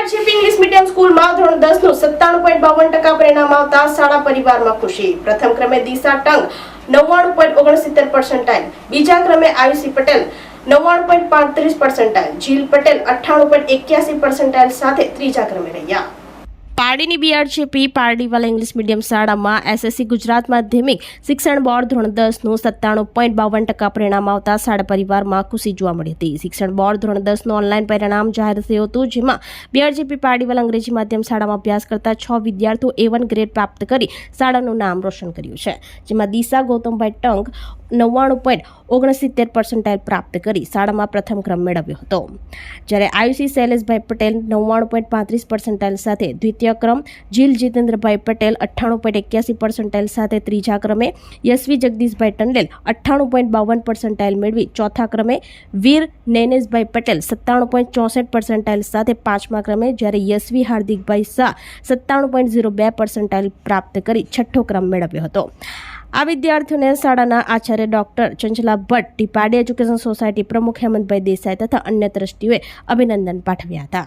English medium સ્કૂલમાં ધોરણ દસનું સત્તાણું પોઈન્ટ બાવન ટકા પરિણામ આવતા શાળા પરિવારમાં ખુશી. પ્રથમ ક્રમે દિશા ટંગ નવ્વાણું પોઈન્ટ ઓગણસિત્તેર પર્સન્ટાઇલ બીજા ક્રમે આયુષી પટેલ નવ્વાણું પોઈન્ટ પાંત્રીસ પર્સન્ટાઇલ જીલ પટેલ અઠ્ઠાણું પોઈન્ટ એક્યાસી પર્સન્ટાઇલ સાથે ત્રીજા ક્રમે રહ્યા. પારડીની બીઆરજીપી પારડીવાલા ઇંગ્લિશ મીડિયમ શાળામાં એસએસસી ગુજરાત માધ્યમિક શિક્ષણ બોર્ડ ધોરણ દસનું સત્તાણું પોઈન્ટ બાવન ટકા પરિણામ આવતા શાળા પરિવારમાં ખુશી જોવા મળી હતી. શિક્ષણ બોર્ડ ધોરણ દસનું ઓનલાઈન પરિણામ જાહેર થયું હતું, જેમાં બીઆરજીપી પારડીવાલા અંગ્રેજી માધ્યમ શાળામાં અભ્યાસ કરતા છ વિદ્યાર્થીઓ એ વન ગ્રેડ પ્રાપ્ત કરી શાળાનું નામ રોશન કર્યું છે. જેમાં દિશા ગૌતમભાઈ ટંક નવ્વાણું પોઈન્ટ ઓગણસિત્તેર પર્સન્ટાઇલ પ્રાપ્ત કરી શાળામાં પ્રથમ ક્રમ મેળવ્યો હતો. જ્યારે આયુષી શૈલેષભાઈ પટેલ નવ્વાણું પોઈન્ટ પાંત્રીસ પર્સન્ટાઇલ સાથે દ્વિતીય ક્રમ જીલ જીતેન્દ્રભાઈ પટેલ અઠ્ઠાણું પોઈન્ટ એક્યાસી પર્સન્ટાઇલ સાથે ત્રીજા ક્રમે. યશવી જગદીશભાઈ ટંડેલ અઠ્ઠાણું પોઈન્ટ બાવન પર્સન્ટાઇલ મેળવી ચોથા ક્રમે. વીર નૈનેશભાઈ પટેલ સત્તાણું પોઈન્ટ ચોસઠ પર્સન્ટાઇલ સાથે પાંચમા ક્રમે, જ્યારે યશવી હાર્દિકભાઈ શાહ સત્તાણું પોઈન્ટ ઝીરો બે પર્સન્ટાઇલ પ્રાપ્ત કરી છઠ્ઠો ક્રમ મેળવ્યો હતો. આ વિદ્યાર્થીઓને શાળાના Acharya doctor Chanchala Bhatt, Tipadi education society પ્રમુખ હેમંતભાઈ દેસાઈ તથા અન્ય ટ્રસ્ટીઓએ અભિનંદન પાઠવ્યા હતા.